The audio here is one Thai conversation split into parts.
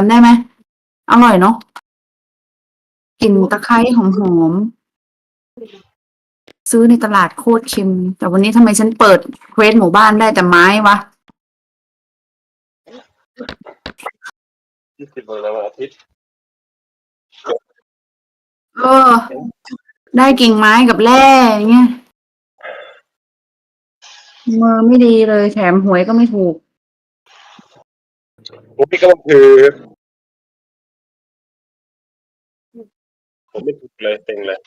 จำได้ไหมอร่อยเนาะกลิ่นตะไคร้หอมๆซื้อในตลาดโคตรเค็ม แต่วันนี้ทำไมฉันเปิดเควสหมู่บ้านได้แต่ไม้วะยี่สิบวันละวันอาทิตย์เออ ได้กิ่งไม้กับแร่อย่างเงี้ยมือไม่ดีเลยแถมหวยก็ไม่ถูก ผมพี่ก็ต้องถือ ผมไม่ถูกเลยเต็งเลย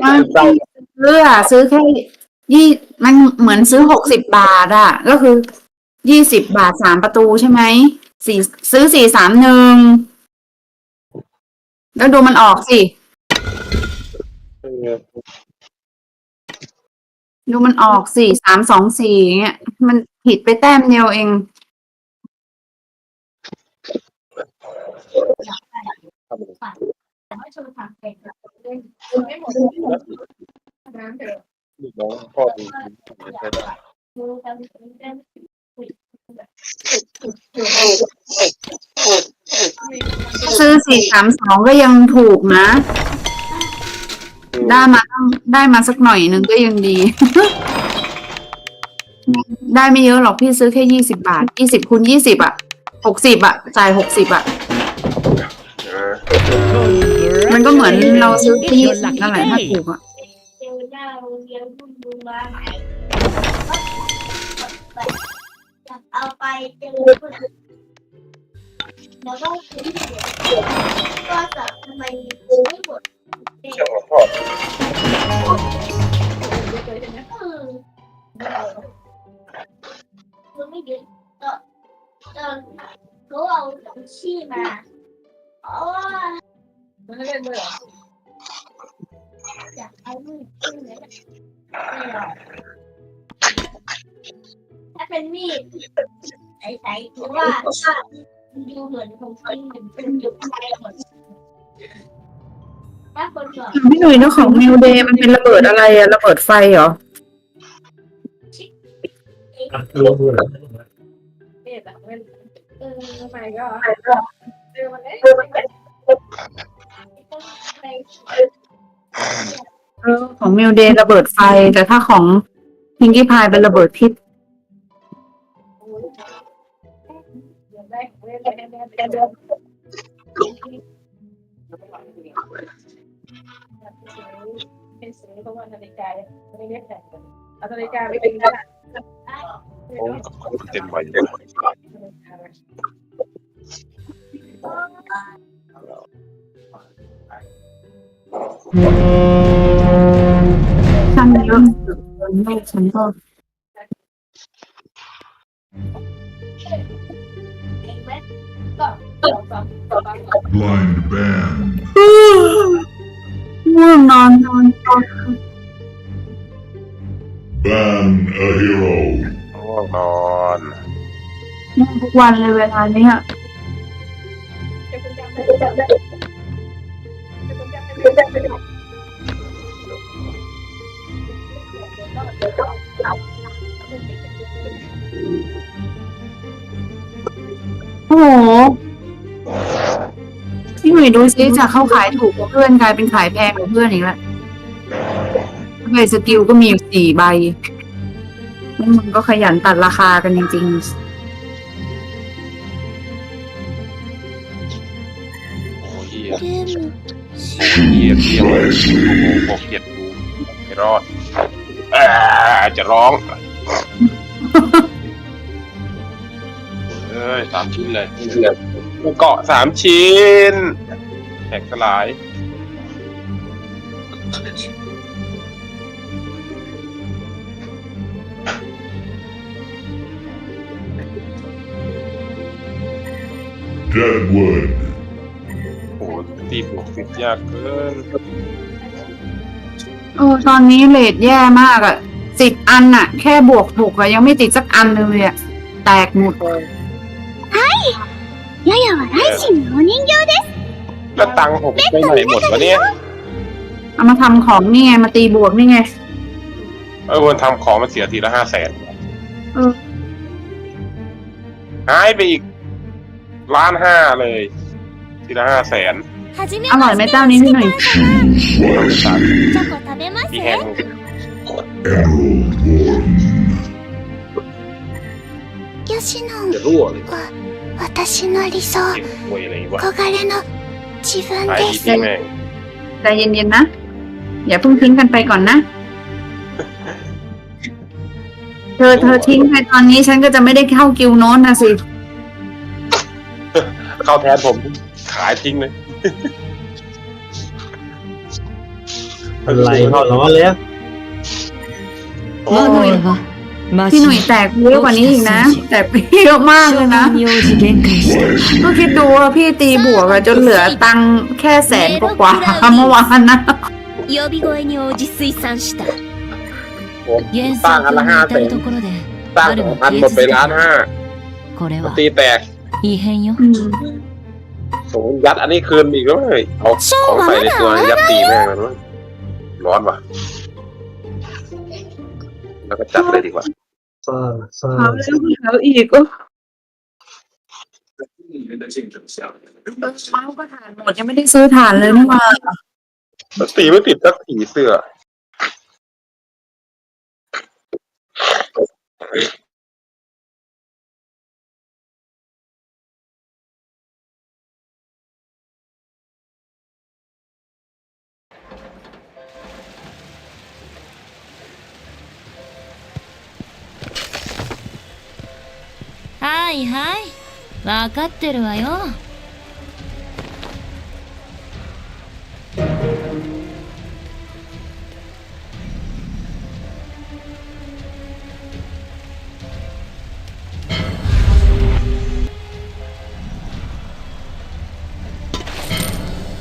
ไม่ซื้ออะซื้อแค่ยี่มันเหมือนซื้อหกสิบบาทอะก็คือยี่สิบบาทสามประตูใช่ไหม สี่ซื้อสี่สามหนึ่งแล้วดูมันออกสิ ดูมันออกสี่สามสองสี่เงี้ย มันผิดไปแต้มเดียวเองน้ำเดือดน้องพ่อดีใช้ได้ ซื้อสี่สามสองก็ยังถูกนะ ได้มาตั้งได้มาสักหน่อยหนึ่งก็ยังดี ได้ไม่เยอะหรอกพี่ซื้อแค่ยี่สิบาทยี่สิบคูณยี่สิบอะหกสิบอะ จ่ายหกสิบอะเออมันก็เหมือนเราซื้อที่ยี่สิบนั่นแหละถ้าถูกอะเจ อหน้าโรงเรียนรุ่นดูมาไหนเอาไปเจอแล้วก็ก็จะทำไมไม่หมดเชื่อของพ่อคือไม่ยึดก็จนเขาเอาตังชี้มาอ๋อมันเล่นด้วยเหรออยากเอามือขึ้นเลยไม่หรอก ถ้าเป็นมีดใสๆหรือว่าดูเหมือนของจริงเหมือนเป็นยุคไทยหมดถ้าคนบอกพี่หนุ่ยเจ้าของมิวเดย์มันเป็นระเบิดอะไรอะระเบิดไฟเหรอเอ๊ะแบบไม่เออทำไมก็เจอมันเอ๊ะในเออของมิวเดย์ระเบิดไฟ แต่ถ้าของพิงกี้พายเป็นระเบิดพิษ เล่นเล่นเล่นเล่นเป็นสีเพราะว่านาฬิกาไม่ได้แต่งเอานาฬิกาไปเป็นกระดาษผมผมเต็มใบเลยช่างเยอะโลกฉันก็ Blind band. ง่วงนอนนอนนอน Ban a hero. ง่วงนอนง่วงทุกวันเลยเวลาเนี้ยจะ โอ้โหพี่หนุ่ยดูซิจากเข้าขายถูกกว่าเพื่อนกลายเป็นขายแพงกว่าเพื่อนอีกแล้วใบสกิลก็มีอยู่สี่ใบแล้วมึงก็ขยันตัดราคากันจริงโอ้ยเหี้ยเหี้ยเหี้ยเหี้ยบอกเกลียดกูไม่รอดอ่าจะร้อง เอ้ยสามชิ้นเลยกูเกาะสามชิ้นแตกสลาย Deadwood. โอ้โหตีบวกสิบยากเกินๆเออตอนนี้เลทแย่มากอะสิบอันอะแค่บวกหกอะยังไม่ติดสักอันเลยอะแตกหมด ややは来人のお人形です。来 แล้วตังค์ผมไปไหนหมดวะเนี่ย เอามาทำของนี่ไงมาตีบวกนี่ไง เออคนทำของมันเสียทีละห้าแสน เออ หายไปอีกล้านห้าเลย ทีละห้าแสน はじめ อร่อยไหมเจ้านี้พี่หน่อย Choose wisely. チョコ食べます พี่แฮง Emerald Warden. 吉野 จะรั่วเลย は 私の理想 เก็บป่วยอะไรวะ 憧れの自分 หาย で ดี す ที่แม่ง ใจเย็นๆนะ อย่าเพิ่งทิ้งกันไปก่อนนะ เธอเธอทิ้งไปตอนนี้ฉันก็จะไม่ได้เข้ากิวโน้นนะสิ เข้าแทนผมขายทิ้งเลย อะไรเขาล้อเลย โอ้ 我の ย 色 พี่หนุ่ยแตกเยอะกว่านี้อีกนะ แตกไปเยอะมากเลยนะ 名字限界した ก็คิดดูว่าพี่ตีบวกอะจนเหลือตังค์แค่แสนกว่าๆเมื่อวานนะ 呼び声に応じ推算した ผม 幻 สร้าง 想 อัน 郷 ละ に ห้า 至 แสน るところで สร้างสองพันหมดไปล้านห้า これは ตีแตก 異変よ อืม โอ้ยัดอันนี้คืนอีกแล้วเลยเอาของใส่ในตัวยัดตีแม่งเลยร้อนว่ะ แล้วก็จัดเลยดีกว่า ซ่าซ่าเขาเรื่องของเขาอีกก็เมาส์ก็ฐานหมดยังไม่ได้ซื้อฐานเลยนี่หว่าแล้วตีไม่ติดสักผีเสื้อ はいはい。分かってるわよ。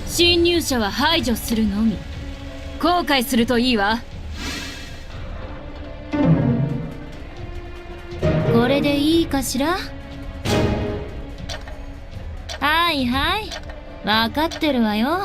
侵入者は排除するのみ。後悔するといいわ。これでいいかしら？はいはい。分かってるわよ。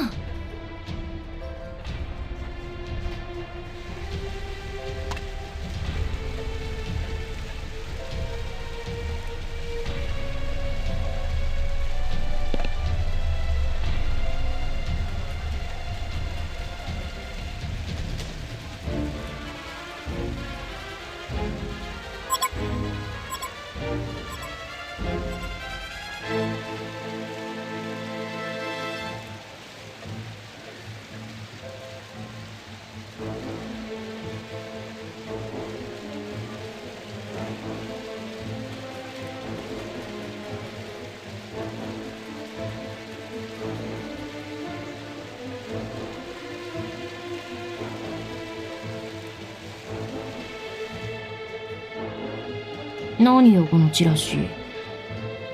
何よこのチラシ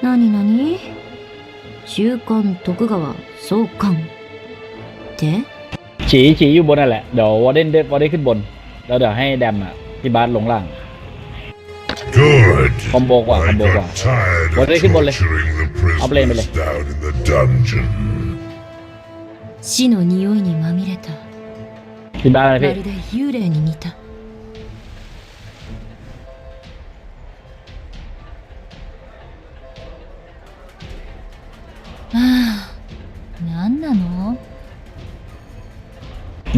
何何週刊徳川総監って ฉีฉีอยู่บนนั่นแหละ เดี๋ยววอร์เดนเดวอร์เดนขึ้นบน แล้วเดี๋ยวให้แดมอ่ะพี่บาสลงล่าง Good. Combo qua, I combo got qua. tired What of did he ball? torturing the I'll blame it. prisoners down in the dungeon. 死の匂いにまみれた พี่บาสอะไร ま พี่ るで幽霊に似た なの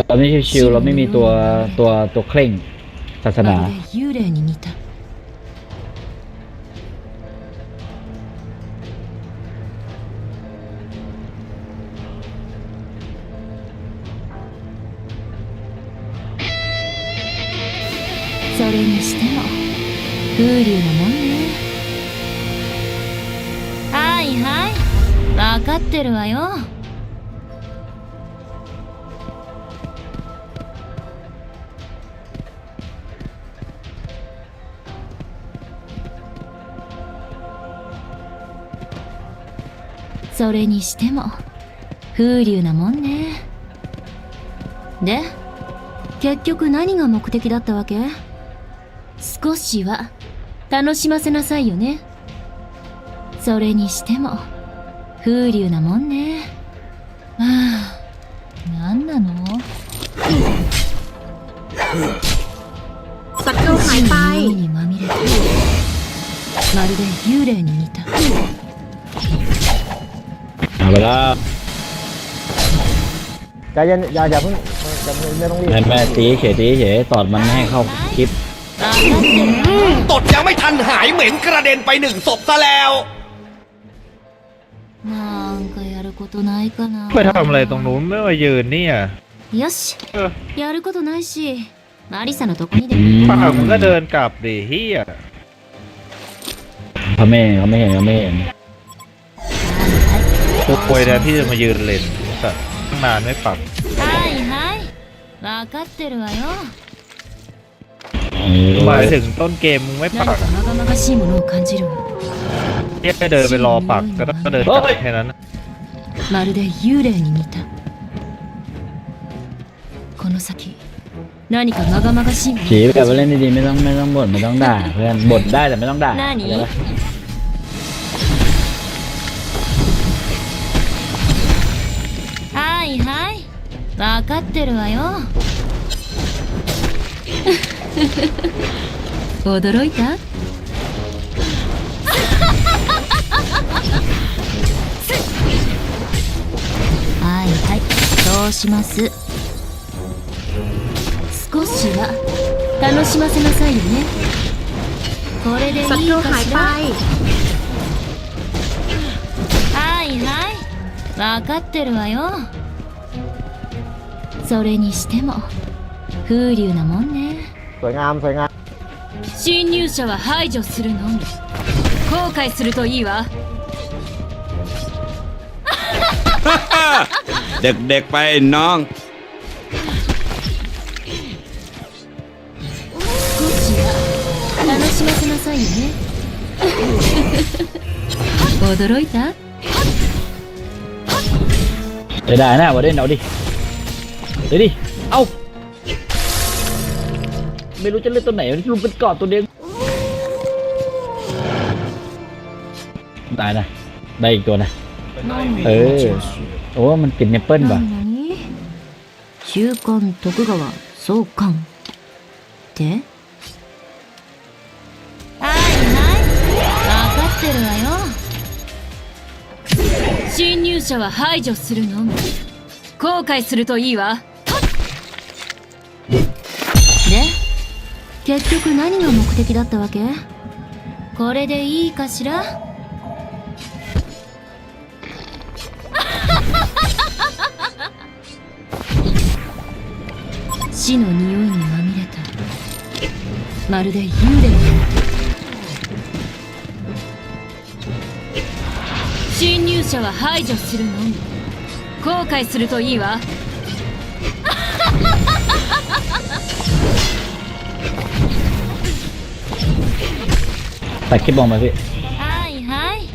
ตอนนี้ชิวๆเราไม่มีตัวตัวตัวเคร่งศาสนา まるで幽霊に似たそれにしても風流なもんねはいはい分かってるわよ それにしても風流なもんね。で結局何が目的だったわけ？少しは楽しませなさいよね。それにしても風流なもんね。はあ何なの？ศัตรูหายにまみれたまるで幽霊に似た แล้ว ใจเย็นอย่าอย่าเพิ่งอย่าเพิ่งไม่ต้องรีบ แม่แม่ตีเฉยตีเฉยตอดมันไม่ให้เข้าคลิป 分かってるわ ตดยังไม่ทันหายเหม็นกระเด็นไปหนึ่งศพซะแล้ว なんかやることないかな ไปทำอะไรตรงนู้นไม่มายืนเนี่ย よしเออ やることないしマリサのとこにで อื も ม ปากมึงก็เดินกลับดิเฮีย เขาไม่เขาไม่เห็นเขาไม่เห็น กูป่วยแทนที่จะมายืนเล่นสัตว์ตั้งนานไม่ปรับ はいはい分かってるわよ หมายถึงต้นเกมมึงไม่ 何 ปัก かまがまがしいものを感じるわ เฮียแค่เดินไปรอปักก็ต้องก็เดินกลับแค่นั้น まるで幽霊に似たこの先何かまがまがしいもの ผีแบบว่าเล่นดีๆไม่ต้องไม่ต้องบ่นไม่ต้องด่าเพื่อนบ่นได้แต่ไม่ต้องด่า 何 分かってるわよ。驚いた？はいはいそうします。少しは楽しませなさいよね。これでいいかしら？はいはい分かってるわよそれにしても風流なもんね สวยงามสวยงาม 侵入者は排除するのみ後悔するといいわ เด็กๆไปน้อง 少しは楽しませなさいよね驚いた เดี๋ยวได้นะวอเดนเอาดิ เดี๋ยวดิ เอ้า ไม่รู้จะเล่นตัวไหนลุงเป็นกอดตัวเดียวตายนะ ได้อีกตัวนะ เออ โอ้ มันติดเนปเปิลป่ะ 何々週刊徳川総監ってはいはい分かってるわよ侵入者は排除するのみ後悔するといいわ 結局何が目的だったわけ？これでいいかしら？死の匂いにまみれた。まるで幽霊のよう侵入者は排除するの？み後悔するといいわ。Tá, que bom, mas... はいはい。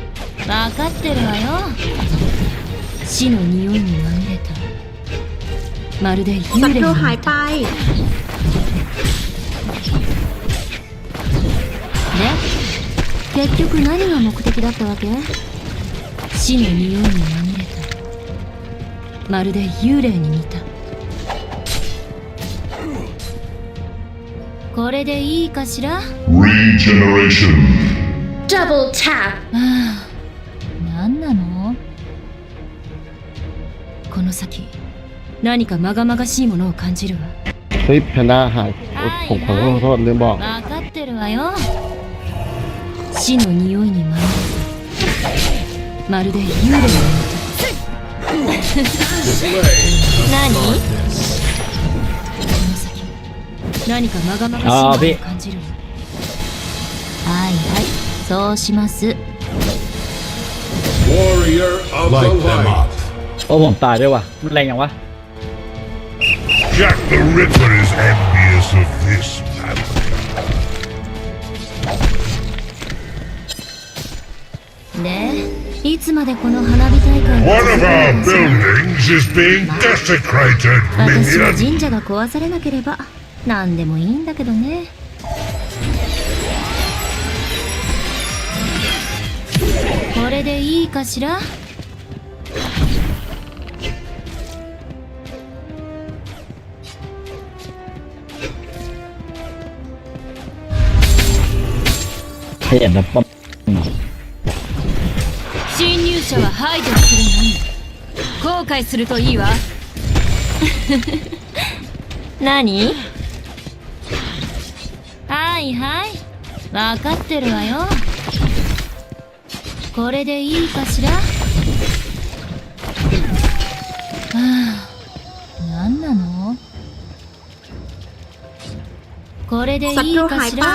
結局何が目的だったわけ？死の匂いにれた。まるで幽霊に似た。これでいいかしら Regeneration. はあ何なのこの先何かまがまがしいものを感じるわ เฮ้ยแพนด้าหายผมขอโทษลืมบอก 分かってるわよ死の匂いにまみれたまるで幽霊のよう何この先 何かまがまがしいものを感じるわはいはいそうします Warrior of Light the them light. up. โอ้ผมตายด้วยว่ะ มันแรงอย่างวะ Jack the Ripper is envious of this malady. でいつまでこの花火大会 One of our buildings is being desecrated, 私は minion. 神社が壊されなければ 何でもいいんだけどね。これでいいかしら？っ侵入者は排除するのに後悔するといいわ。何？はいはい。分かってるわよ。これでいいかしら？はあ何なの？これでいいかしら？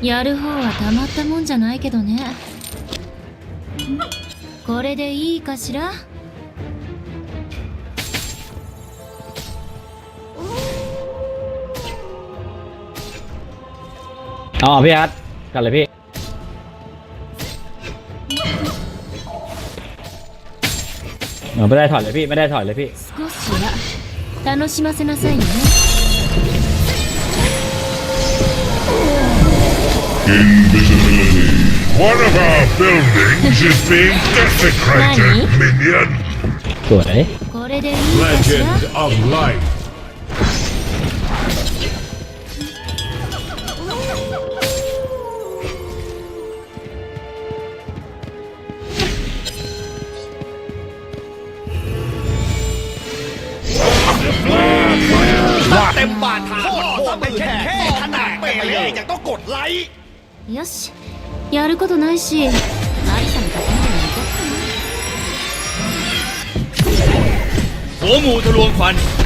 やる方はたまったもんじゃないけどね。これでいいかしら？ อ๋อพี่อาร์ตกันเลยพี่เออไม่ได้ถอยเลยพี่ไม่ได้ถอยเลยพี่ 少しは楽しませなさいよね Invisibility. One of our buildings is being desecrated, minion. สวย これでいいかしら Legend of life. よしやることないしマリサのところに行こっかな หัวหมูทะลวงฟัน